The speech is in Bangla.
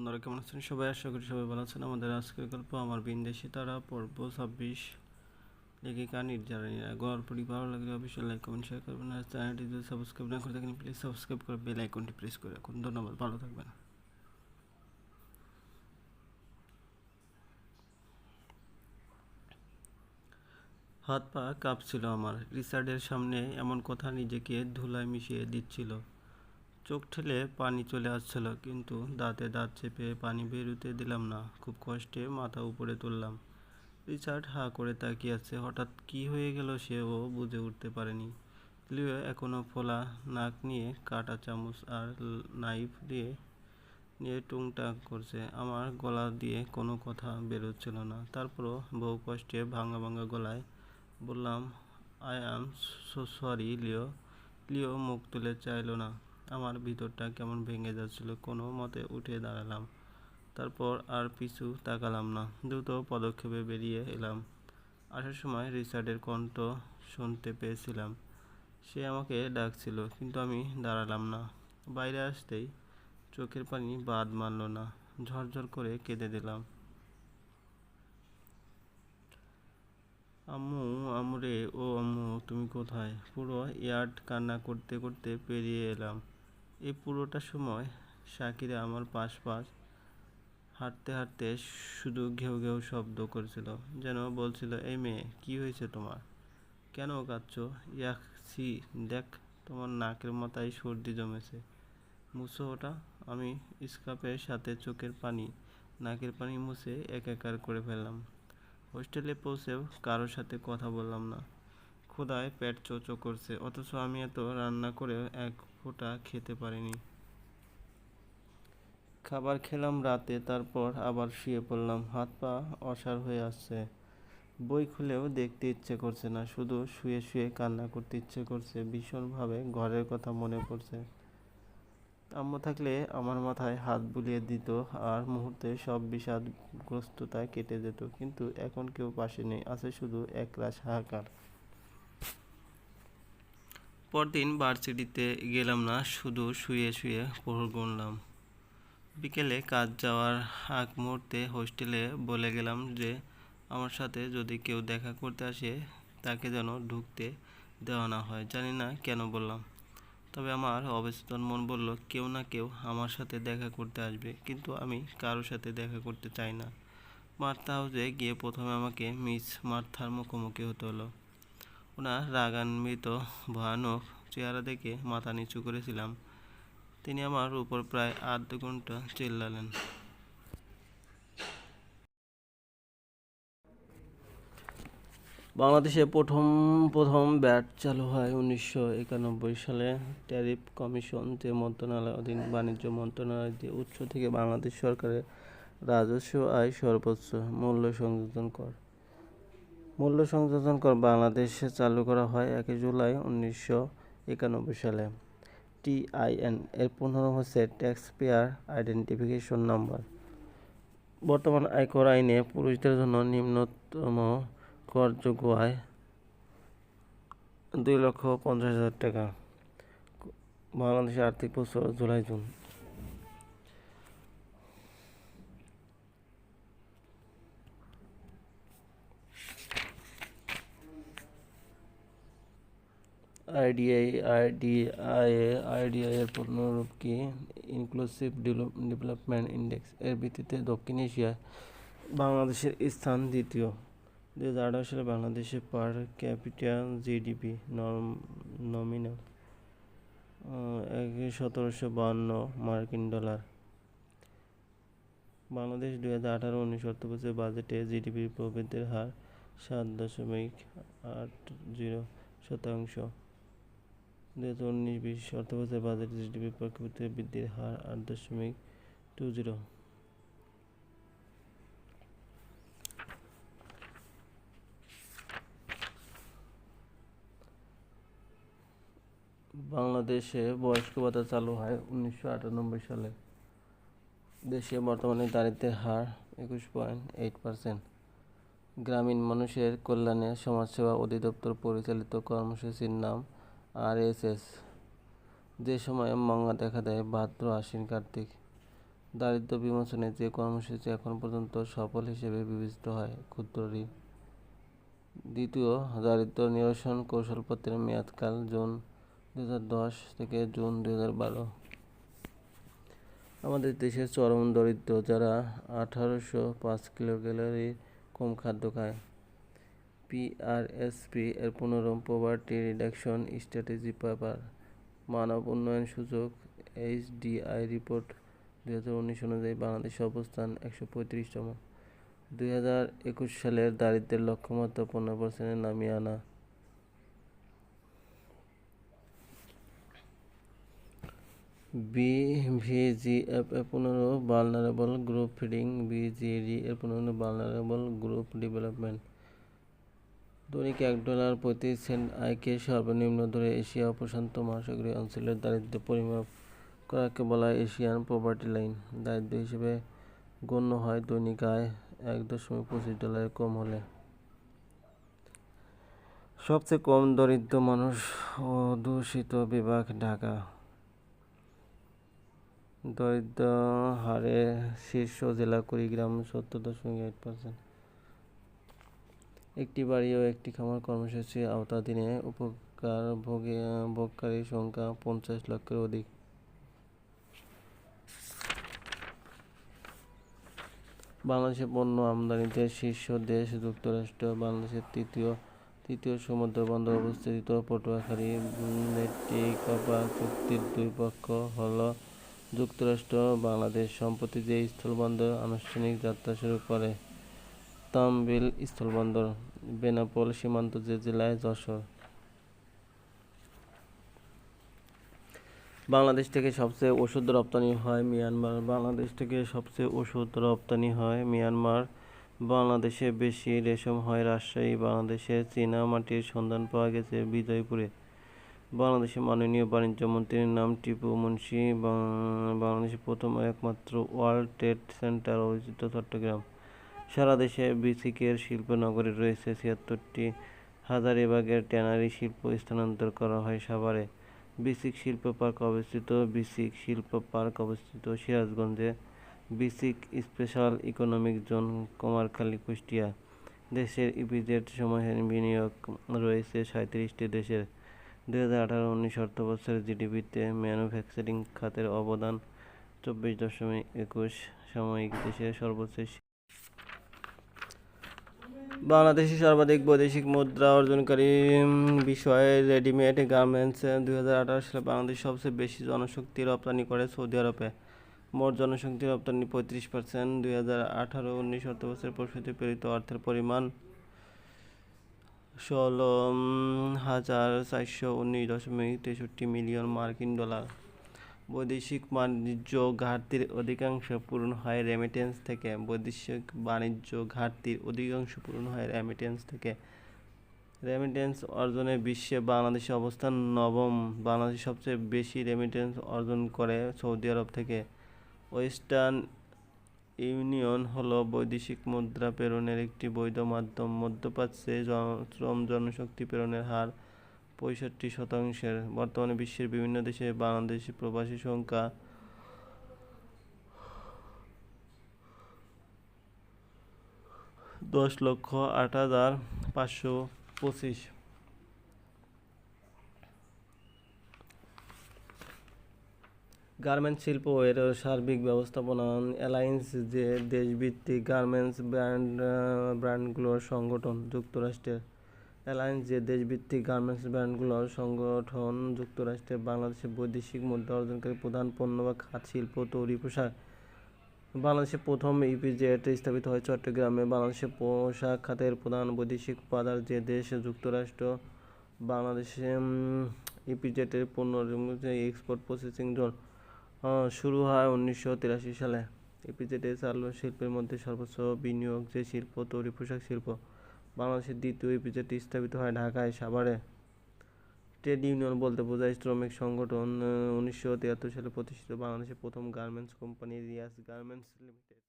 বন্ধুরা কেমন আছেন? সবাই আশা করি সবাই ভালো আছেন। আমাদের আজকের গল্প আমার বিন্দেশি তারা, পর্ব ছাব্বিশ। লেখিকা নির্জারানীরা গল্পটি ভালো লাগলে অবশ্যই লাইক কমেন্ট শেয়ার করবেন। আর চ্যানেলটি যদি সাবস্ক্রাইব না করে থাকেন প্লিজ সাবস্ক্রাইব করে বেল আইকনটি প্রেস করে রাখুন। ধন্যবাদ, ভালো থাকবেন। হাত পা কাঁপছিল আমার। রিচার্ডের সামনে এমন কথা নিজেকে ধুলায় মিশিয়ে দিচ্ছিল। চোখ ঠেলে পানি চলে আসছিল, কিন্তু দাঁতে দাঁত চেপে পানি বেরোতে দিলাম না। খুব কষ্টে মাথা উপরে তুললাম। রিচার্ড হাঁ করে তাকিয়ে আছে। হঠাৎ কি হয়ে গেল সেও বুঝে উঠতে পারেনি। লিও এখনও ফোলা নাক নিয়ে কাটা চামচ আর নাইফ দিয়ে নিয়ে টুংটাং করছে। আমার গলা দিয়ে কোনো কথা বেরোচ্ছিল না। তারপরও বহু কষ্টে ভাঙা ভাঙা গলায় বললাম, I am so sorry, Leo. Leo মুখ তুলে চাইলো না। আমার ভিতরটা কেমন ভেঙে যাচ্ছিল, কোনো মতে উঠে দাঁড়ালাম। তারপর আর পিছু তাকালাম না। দ্রুত পদক্ষেপে বেরিয়ে এলাম। আসার সময় রিচার্ডের কণ্ঠ শুনতে পেয়েছিলাম। সে আমাকে ডাকছিল, কিন্তু আমি দাঁড়ালাম না। বাইরে আসতেই চোখের পানি বাদ মানল না। ঝরঝর করে কেঁদে দিলাম। আম্মু আমরে ও আম্মু, তুমি কোথায়? পুরো ইয়ার্ড কান্না করতে করতে পেরিয়ে এলাম। এই পুরোটা সময় শাকিরা আমার পাশ পাশ হাঁটতে হাঁটতে শুধু ঘেউ ঘেউ শব্দ করছিল। যেন বলছিল, এই মেয়ে, কি হয়েছে তোমার? কেন কাঁদছো? ইয়াক সি দেখ, তোমার নাকের মাথায় সর্দি জমেছে। মুছো ওটা। আমি স্কাপের সাথে চোখের পানি, নাকের পানি মুছে একাকার করে ফেললাম। হোস্টেলে পৌঁছেও কারোর সাথে কথা বললাম না। ক্ষুধায় পেট চোচো করছে, অথচ আমি এত রান্না করেও এক ফোঁটা খেতে পারিনি। খাবার খেলাম রাতে, তারপর আবার শুয়ে পড়লাম। হাত পা অসাড় হয়ে আসছে। বই খুলেও দেখতে ইচ্ছে করছে না, শুধু শুয়ে শুয়ে কান্না করতে ইচ্ছে করছে। ভীষণভাবে ঘরের কথা মনে পড়ছে। আম্মু থাকলে আমার মাথায় হাত বুলিয়ে দিত আর মুহূর্তে সব বিষাদগ্রস্ততা কেটে যেত, কিন্তু এখন কেউ পাশে নেই, আছে শুধু একরাশ হাহাকার। পরদিন ভার্সিটিতে গেলাম না, শুধু শুয়ে শুয়ে পড় গুনলাম। বিকেলে কাজ যাওয়ার আগ মুহূর্তে হোস্টেলে বলে গেলাম যে, আমার সাথে যদি কেউ দেখা করতে আসে, তাকে যেন ঢুকতে দেওয়া না হয়। জানি না কেন বললাম। তবে আমার অবচেতন মন বলল, কেউ না কেউ আমার সাথে দেখা করতে আসবে, কিন্তু আমি কারোর সাথে দেখা করতে চাই না। মার্থা হাউসে গিয়ে প্রথমে আমাকে মিস মার্থার মুখোমুখি হতে হলো। ওনার রাগান্বিত, ভয়ানক চেহারা দেখে মাথা নিচু করেছিলাম। তিনি আমার উপর প্রায় আধ ঘণ্টা চিল্লালেন। বাংলাদেশে প্রথম প্রথম ব্যাট চালু হয় উনিশশো একানব্বই সালে। ট্যারিফ কমিশন যে মন্ত্রণালয় অধীন বাণিজ্য মন্ত্রণালয় যে উৎস থেকে বাংলাদেশ সরকারের রাজস্ব আয় সর্বোচ্চ মূল্য সংযোজন কর। মূল্য সংযোজন কর বাংলাদেশে চালু করা হয় একই জুলাই উনিশশো একানব্বই সালে। টিআইএন এর পূর্ণনাম হচ্ছে ট্যাক্স পেয়ার আইডেন্টিফিকেশন নাম্বার বর্তমান আয়কর আইনে পুরুষদের জন্য নিম্নতম করযোগ্য আয় দুই লক্ষ পঞ্চাশ হাজার টাকা। বাংলাদেশের আর্থিক বছর July June IDI IDI IDI এর পূর্ণরূপ কি ইনক্লুসিভ ডেভেলপমেন্ট ইন্ডেক্স এর ভিত্তিতে দক্ষিণ এশিয়ায় বাংলাদেশের স্থান দ্বিতীয়। দু হাজার আঠারো সালে বাংলাদেশে পার ক্যাপিটা জিডিপি নমিনাল এক সতেরোশো বাহান্ন মার্কিন ডলার। বাংলাদেশ দুই হাজার আঠারো উনিশ অর্থবছরের বাজেটে জিডিপির প্রবৃদ্ধির হার সাত দশমিক আট জিরো শতাংশ। দুই হাজার উনিশ বিশ জিডিপির প্রকৃতিতে বৃদ্ধির হার আট দশমিক টু জিরো। বাংলাদেশে বয়স্ক ভাতা চালু হয় উনিশশো আটানব্বই সালে। দেশে বর্তমানে দারিদ্রের হার একুশ পয়েন্ট এইট পার্সেন্ট। গ্রামীণ মানুষের কল্যাণে সমাজসেবা অধিদপ্তর পরিচালিত কর্মসূচির নাম আরএসএস। যে সময়ে মঙ্গা দেখা দেয়, ভাদ্র, আশ্বিন, কার্তিক, দারিদ্র্য বিমোচনে যে কর্মসূচি এখন পর্যন্ত সফল হিসেবে বিবেচিত হয় ক্ষুদ্র ঋণ দ্বিতীয়, দারিদ্র্য নিরসন কৌশলপত্রের মেয়াদকাল, জুন দু দশ থেকে জুন দু বারো। আমাদের দেশের চরম দরিদ্র যারা আঠারোশো পাঁচ কিলো ক্যালোরি কম খাদ্য খায়। পিআরএসপি এর পুনরম পোভার্টি রিডাকশন স্ট্র্যাটেজি পেপার মানব উন্নয়ন সূচক এইচডিআই রিপোর্ট দুই হাজার উনিশ অনুযায়ী বাংলাদেশের অবস্থান একশো পঁয়ত্রিশতম। দুই হাজার একুশ সালের দারিদ্র্যের লক্ষ্যমাত্রা পনেরো পার্সেন্টে নামিয়ে আনা। বিভিজিএফ পনেরো ভালনারেবল গ্রুপ ফিডিং বিজিডি এর পনেরো ভালনারেবল গ্রুপ ডেভেলপমেন্ট দৈনিক এক ডলার প্রতি সেন্ট আয়কে সর্বনিম্ন ধরে এশিয়া প্রশান্ত মহাসাগরীয় অঞ্চলের দারিদ্র্য পরিমাপ করাকে বলা হয় এশিয়ান প্রপার্টি লাইন। দারিদ্র হিসেবে গণ্য হয় দৈনিক আয় এক দশমিক পঁচিশ ডলারের কম হলে। সবচেয়ে কম দরিদ্র মানুষ ও দূষিত বিভাগ ঢাকা। দরিদ্র হারে শীর্ষ জেলা কুড়িগ্রাম সত্তর দশমিক এইট পার্সেন্ট। একটি বাড়ি ও একটি খামার কর্মসূচির আওতাধীনে উপকার ভোগে ভোগকারীর সংখ্যা পঞ্চাশ লক্ষের অধিক। বাংলাদেশে পণ্য আমদানিতে শীর্ষ দেশ যুক্তরাষ্ট্র, বাংলাদেশের তৃতীয় তৃতীয় সমুদ্র বন্দর অবস্থিত। পটুয়াখালী কপার চুক্তির দুই পক্ষ হল যুক্তরাষ্ট্র। বাংলাদেশ সম্প্রতি যে স্থলবন্দর আনুষ্ঠানিক যাত্রা শুরু করে। তামবিল স্থলবন্দর, বেনাপোল সীমান্ত যে জেলায় যশোর। বাংলাদেশ থেকে সবচেয়ে ওষুধ রপ্তানি হয় মিয়ানমার। বাংলাদেশ থেকে সবচেয়ে ওষুধ রপ্তানি হয় মিয়ানমার। বাংলাদেশে বেশি রেশম হয় রাজশাহী, বাংলাদেশে চীনা মাটির সন্ধান পাওয়া গেছে বিজয়পুরে। বাংলাদেশের মাননীয় বাণিজ্য মন্ত্রীর নাম টিপু মুন্সি। বাংলাদেশের প্রথম একমাত্র ওয়ার্ল্ড ট্রেড সেন্টার অবস্থিত চট্টগ্রাম। সারা দেশে বিসিকের শিল্পনগরী রয়েছে ছিয়াত্তরটি হাজারিবাগের ট্যানারি শিল্প স্থানান্তর করা হয় সাভারে। বিসিক শিল্প পার্ক অবস্থিত বিসিক শিল্প পার্ক অবস্থিত সিরাজগঞ্জে। BSCIC special economic zone, Kumarkhali, Kushtia. দেশের ইপিজেড সমূহের বিনিয়োগ রয়েছে সাঁত্রিশটি দেশের। দুই হাজার আঠারো উনিশ অর্থবছরের জিডিপিতে ম্যানুফ্যাকচারিং খাতের অবদান চব্বিশ দশমিক একুশ সাময়িক দেশের সর্বোচ্চ বাংলাদেশের সর্বাধিক বৈদেশিক মুদ্রা অর্জনকারী বিষয়ে রেডিমেড গার্মেন্টস দুই হাজার আঠারো সালে বাংলাদেশ সবচেয়ে বেশি জনশক্তি রপ্তানি করে সৌদি আরবে। মোট জনশক্তি রপ্তানি পঁয়ত্রিশ পার্সেন্ট দুই হাজার আঠারো উনিশ অর্থবছরের প্রসূতি প্রেরিত অর্থের পরিমাণ ষোলো হাজার চারশো উনিশ দশমিক তেষট্টি মিলিয়ন মার্কিন ডলার। বৈদেশিক বাণিজ্য ঘাটতির অধিকাংশ পূরণ হয় রেমিটেন্স থেকে। বৈদেশিক বাণিজ্য ঘাটতির অধিকাংশ পূরণ হয় রেমিটেন্স থেকে। রেমিটেন্স অর্জনে বিশ্বে বাংলাদেশের অবস্থান নবম। বাংলাদেশ সবচেয়ে বেশি রেমিটেন্স অর্জন করে সৌদি আরব থেকে। ওয়েস্টার্ন ইউনিয়ন হলো বৈদেশিক মুদ্রা প্রেরণের একটি বৈধ মাধ্যম। মধ্যপ্রাচ্যে শ্রম জনশক্তি প্রেরণের হার পঁয়ষট্টি শতাংশের। বর্তমানে বিশ্বের বিভিন্ন দেশে বাংলাদেশি প্রবাসী সংখ্যা দশ লক্ষ আট হাজার পাঁচশো পঁচিশ। গার্মেন্টস শিল্প এর সার্বিক ব্যবস্থাপনা অ্যালায়েন্স যে দেশভিত্তিক গার্মেন্টস ব্র্যান্ড, ব্র্যান্ডগুলোর সংগঠন যুক্তরাষ্ট্রের অ্যালায়েন্স যে দেশভিত্তিক গার্মেন্টস ব্র্যান্ডগুলোর সংগঠন যুক্তরাষ্ট্রে বাংলাদেশে বৈদেশিক মুদ্রা অর্জনকারী প্রধান পণ্য বা খাত শিল্প তৈরি পোশাক। বাংলাদেশে প্রথম ইপিজেড স্থাপিত হয় চট্টগ্রামে। বাংলাদেশের পোশাক খাতের প্রধান বৈদেশিক বাজার যে দেশ, যুক্তরাষ্ট্র বাংলাদেশে ইপিজেটের পণ্য এক্সপোর্ট প্রসেসিং জোন শুরু হয় উনিশশো তিরাশি সালে। ইপিজেডে চালু শিল্পের মধ্যে সর্বোচ্চ বিনিয়োগ যে শিল্প, তৈরি পোশাক শিল্প। বাংলাদেশের দ্বিতীয় ইপিজেডটি স্থাপিত হয় ঢাকায় সাভারে। ট্রেড ইউনিয়ন বলতে বোঝায় শ্রমিক সংগঠন, উনিশশো তিয়াত্তর সালে প্রতিষ্ঠিত বাংলাদেশের প্রথম garments company Reaz garments limited.